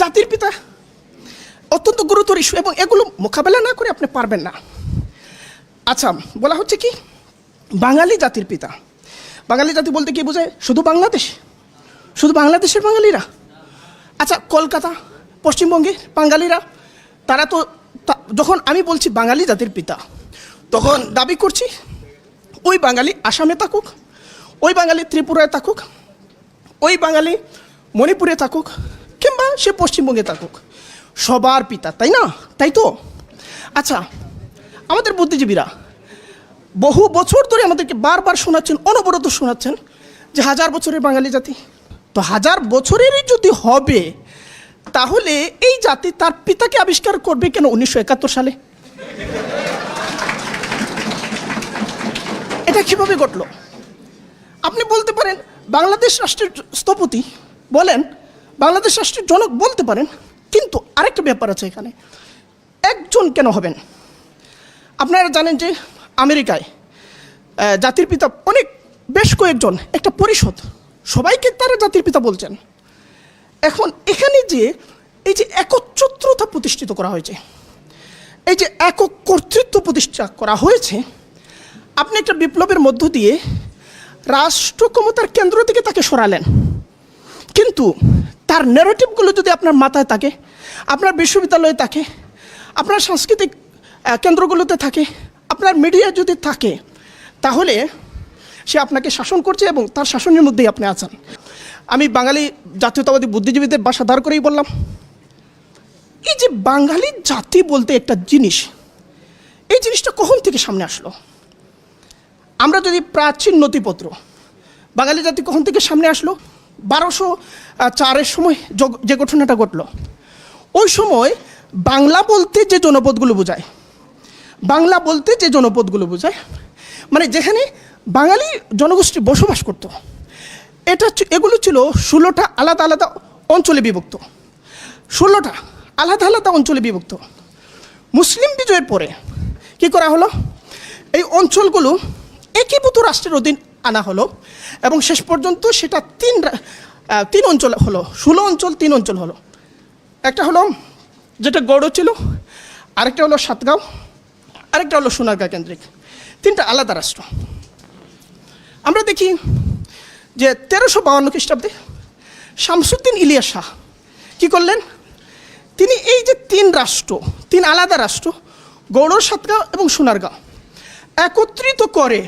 জাতির পিতা। অত্যন্ত গুরুতর ইস্যু এবং এগুলো মোকাবেলা না করে আপনি পারবেন না। আচ্ছা বলা হচ্ছে কি? বাঙালি জাতির পিতা। বাঙালি জাতি বলতে কি বোঝায়? শুধু বাংলাদেশ? শুধু বাংলাদেশের বাঙালিরা? আচ্ছা কলকাতা পশ্চিমবঙ্গের বাঙালিরা, তারা তো, যখন আমি বলছি বাঙালি জাতির পিতা, তখন দাবি করছি ওই বাঙালি আসামে থাকুক, ওই বাঙালি ত্রিপুরায় থাকুক, ওই বাঙালি মণিপুরে থাকুক সে পশ্চিমবঙ্গে থাকুক। সবার পিতা, তাই না? তাই তো? আচ্ছা আমাদের বুদ্ধিজীবীরা বহু বছর ধরে আমাদেরকে বারবার শোনাচ্ছেন, অনবরত শোনাচ্ছেন যে হাজার বছরের বাঙালি জাতি। তো হাজার বছরেরই যদি হবে, তাহলে এই জাতি তার পিতাকে আবিষ্কার করবে কেন উনিশশো একাত্তর সালে? এটা কীভাবে ঘটলো? আপনি বলতে পারেন, বাংলাদেশ রাষ্ট্রের স্থপতি বলেন বাংলাদেশ রাষ্ট্রের জনক বলতে পারেন, কিন্তু আরেকটা ব্যাপার আছে এখানে। একজন কেন হবেন? আপনারা জানেন যে আমেরিকায় জাতির পিতা অনেক, বেশ কয়েকজন, একটা পরিষদ, সবাইকে তারা জাতির পিতা বলছেন। এখন এখানে যে, এই যে একচ্ছত্রতা প্রতিষ্ঠিত করা হয়েছে, এই যে একক কর্তৃত্ব প্রতিষ্ঠা করা হয়েছে, আপনি একটা বিপ্লবের মধ্য দিয়ে রাষ্ট্র ক্ষমতার কেন্দ্র থেকে তাকে সরালেন। কিন্তু তার ন্যারেটিভগুলো যদি আপনার মাথায় থাকে, আপনার বিশ্ববিদ্যালয়ে থাকে, আপনার সাংস্কৃতিক কেন্দ্রগুলোতে থাকে, আপনার মিডিয়া যদি থাকে, তাহলে সে আপনাকে শাসন করছে এবং তার শাসনের মধ্যেই আপনি আছেন। আমি বাঙালি জাতীয়তাবাদী বুদ্ধিজীবীদের বাসা দাঁড় করেই বললাম, এই যে বাঙালি জাতি বলতে একটা জিনিস, এই জিনিসটা কখন থেকে সামনে আসলো? আমরা যদি প্রাচীন নথিপত্র, বাঙালি জাতি কখন থেকে সামনে আসলো? বারোশো চারের সময় যে ঘটনাটা ঘটলো। ওই সময় বাংলা বলতে যে জনপদগুলো বোঝায়, বাংলা বলতে যে জনপদগুলো বোঝায় মানে যেখানে বাঙালি জনগোষ্ঠী বসবাস করতো, এটা এগুলো ছিল ষোলোটা আলাদা আলাদা অঞ্চলে বিভক্ত। ষোলোটা আলাদা আলাদা অঞ্চলে বিভক্ত। মুসলিম বিজয়ের পরে কি করা হলো? এই অঞ্চলগুলো একীভূত রাষ্ট্রের অধীন আনা হলো। এবং শেষ পর্যন্ত সেটা তিন তিন অঞ্চল হলো। ষোলো অঞ্চল, তিন অঞ্চল হলো। একটা হলো যেটা গৌড় ছিল, আরেকটা হলো সাতগাঁও, আরেকটা হলো সোনারগাঁ কেন্দ্রিক। তিনটা আলাদা রাষ্ট্র। আমরা দেখি যে তেরোশো বাউন্ন খ্রিস্টাব্দে শামসুদ্দিন ইলিয়াস শাহ কী করলেন? তিনি এই যে তিন রাষ্ট্র, তিন আলাদা রাষ্ট্র, গৌড় সাতগাঁও এবং সোনারগাঁও, একত্রিত করে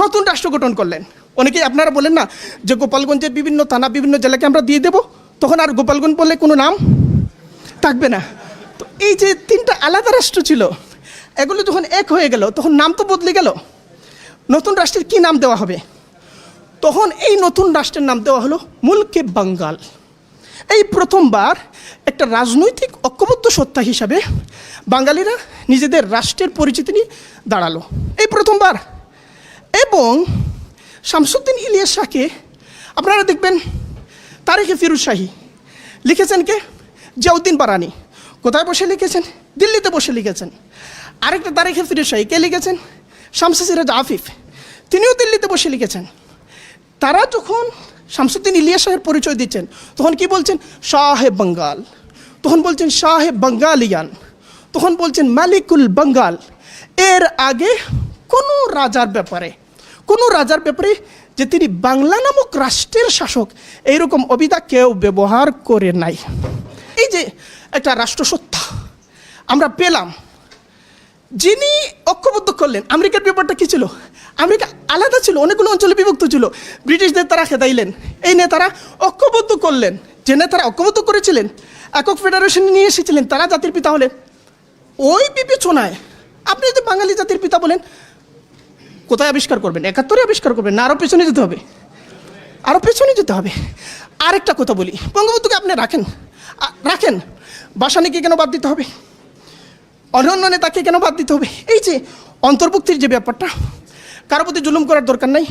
নতুন রাষ্ট্র গঠন করলেন। অনেকেই আপনারা বলেন না যে গোপালগঞ্জের বিভিন্ন থানা, বিভিন্ন জেলাকে আমরা দিয়ে দেব, তখন আর গোপালগঞ্জ বললে কোনো নাম থাকবে না। তো এই যে তিনটা আলাদা রাষ্ট্র ছিল, এগুলো যখন এক হয়ে গেল, তখন নাম তো বদলে গেল। নতুন রাষ্ট্রের কি নাম দেওয়া হবে? তখন এই নতুন রাষ্ট্রের নাম দেওয়া হলো মুলকে বাঙ্গাল। এই প্রথমবার একটা রাজনৈতিক ঐক্যবদ্ধ সত্তা হিসাবে বাঙালিরা নিজেদের রাষ্ট্রের পরিচিতি নিয়ে দাঁড়াল। এই প্রথমবার এবং শামসুদ্দিন ইলিয়াস শাহকে আপনারা দেখবেন তারিখে ফিরুজ শাহী। লিখেছেন কে? জিয়াউদ্দিন বারানি। কোথায় বসে লিখেছেন? দিল্লিতে বসে লিখেছেন। আরেকটা তারিখে ফিরুজ শাহী, কে লিখেছেন? শামসা সিরাজ আফিফ। তিনিও দিল্লিতে বসে লিখেছেন। তারা যখন শামসুদ্দিন ইলিয়াস শাহের পরিচয় দিচ্ছেন, তখন কি বলছেন? শাহে বাঙ্গাল। তখন বলছেন, শাহে বাঙ্গালিয়ান। তখন বলছেন, মালিকুল বাঙ্গাল। এর আগে কোনো রাজার ব্যাপারে কোনো রাজার ব্যাপারে যে তিনি বাংলা নামক রাষ্ট্রের শাসক, এইরকম অবিদা কেউ ব্যবহার করে নাই। এই যে একটা রাষ্ট্রসত্তা, আমরা পেলাম। যিনি ঐক্যবদ্ধ করলেন, আমেরিকার ব্যাপারটা কী ছিল? আমেরিকা আলাদা ছিল, অনেকগুলো অঞ্চলে বিভক্ত ছিল। ব্রিটিশদের তারা খেদাইলেন। এই নেতারা ঐক্যবদ্ধ করলেন। যে নেতারা ঐক্যবদ্ধ করেছিলেন, একক ফেডারেশন নিয়ে এসেছিলেন, তারা জাতির পিতা হলেন। ওই বিবেচনায়, আপনি যদি বাঙালি জাতির পিতা বলেন কোথায় আবিষ্কার করবেন? একাত্তরে আবিষ্কার করবেন না? আরও পেছনে যেতে হবে। আরও পেছনে যেতে হবে। আরেকটা কথা বলি। বঙ্গবন্ধুকে আপনি রাখেন। রাখেন। বাসানিকে কেন বাদ দিতে হবে? অন্যান্য নেতাকে কেন বাদ দিতে হবে? এই যে অন্তর্ভুক্তির যে ব্যাপারটা, কারও প্রতি জুলুম করার দরকার নাই।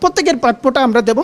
প্রত্যেকের প্রাপ্যটা আমরা দেব।